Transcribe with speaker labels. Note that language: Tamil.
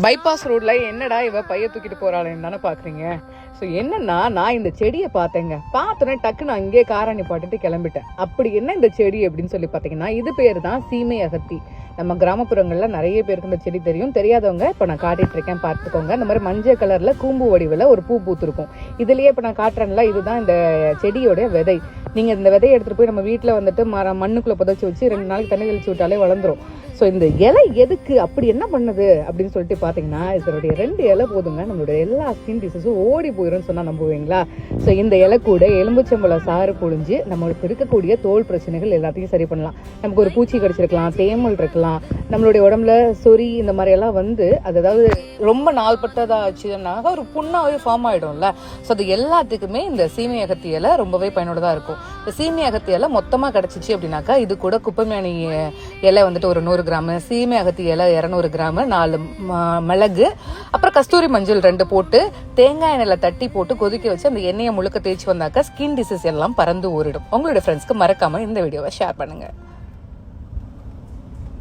Speaker 1: பைபாஸ் ரோட்ல என்னடா இவ பைய தூக்கிட்டு போறாளேன்னு தானே பாக்குறீங்க? ஸோ என்னன்னா நான் இந்த செடியை பார்த்தேங்க. பார்த்தோன்னே டக்குன்னு அங்கேயே காரை நிப்பாட்டிட்டு கிளம்பிட்டேன். அப்படி என்ன இந்த செடி அப்படின்னு சொல்லி பார்த்தீங்கன்னா இது பேர் தான் சீமை அகத்தி. நம்ம கிராமப்புறங்களில் நிறைய பேருக்கு இந்த செடி தெரியும். தெரியாதவங்க இப்போ நான் காட்டிட்டு இருக்கேன் பார்த்துக்கோங்க. இந்த மாதிரி மஞ்சள் கலரில் கூம்பு வடிவில் ஒரு பூ பூத்துருக்கும். இதுலேயே இப்போ நான் காட்டுறேன்ல இதுதான் இந்த செடியோட விதை. நீங்கள் இந்த விதையை எடுத்துகிட்டு போய் நம்ம வீட்டில் வந்துட்டு மர மண்ணுக்குள்ளே புதைச்சி வச்சு ரெண்டு நாளைக்கு தண்ணி தெளிச்சு விட்டாலே வளர்ந்துரும். ஸோ இந்த இலை எதுக்கு? அப்படி என்ன பண்ணுது? அப்படின்னு சொல்லிட்டு பார்த்தீங்கன்னா இதனுடைய ரெண்டு இலை போதுங்க. நம்மளுடைய எல்லா ஸ்கின் டிசீஸும் ஓடி போயிடும்னு சொன்னால் நம்புவீங்களா? ஸோ இந்த இலை கூட எலும்புச்சம்பழம் சாறு பொழிஞ்சு நம்மளுக்கு இருக்கக்கூடிய தோல் பிரச்சனைகள் எல்லாத்தையும் சரி பண்ணலாம். நமக்கு ஒரு பூச்சி கடிச்சிருக்கலாம் தேமல் இருக்கலாம். நம்மளுடைய உடம்புல சொறி இந்த மாதிரியெல்லாம் வந்து அது அதாவது ரொம்ப நாள்பட்டதாக ஆச்சுன்னா ஒரு புண்ணாவே ஃபார்ம் ஆகிடும்ல ஸோ அது எல்லாத்துக்குமே இந்த சீமை அகத்தி இலை ரொம்பவே பயனுள்ளதாக இருக்கும். இப்போ சீமை அகத்தி இலை மொத்தமாக கிடச்சிச்சு அப்படின்னாக்கா இது கூட குப்பைமேனி இலை வந்துட்டு ஒரு நூறு கிராமு சீமை அகத்தி இலை இரநூறு கிராமு நாலு மிளகு அப்புறம் கஸ்தூரி மஞ்சள் ரெண்டு போட்டு தேங்காய் எண்ணெயில் தட்டி போட்டு கொதிக்க வச்சு அந்த எண்ணெயை முழுக்க தேய்ச்சி வந்தாக்கா ஸ்கின் டிசீஸ் எல்லாம் பறந்து ஓடிடும் உங்களுடைய ஃப்ரெண்ட்ஸ்க்கு மறக்காம இந்த வீடியோவை ஷேர் பண்ணுங்கள்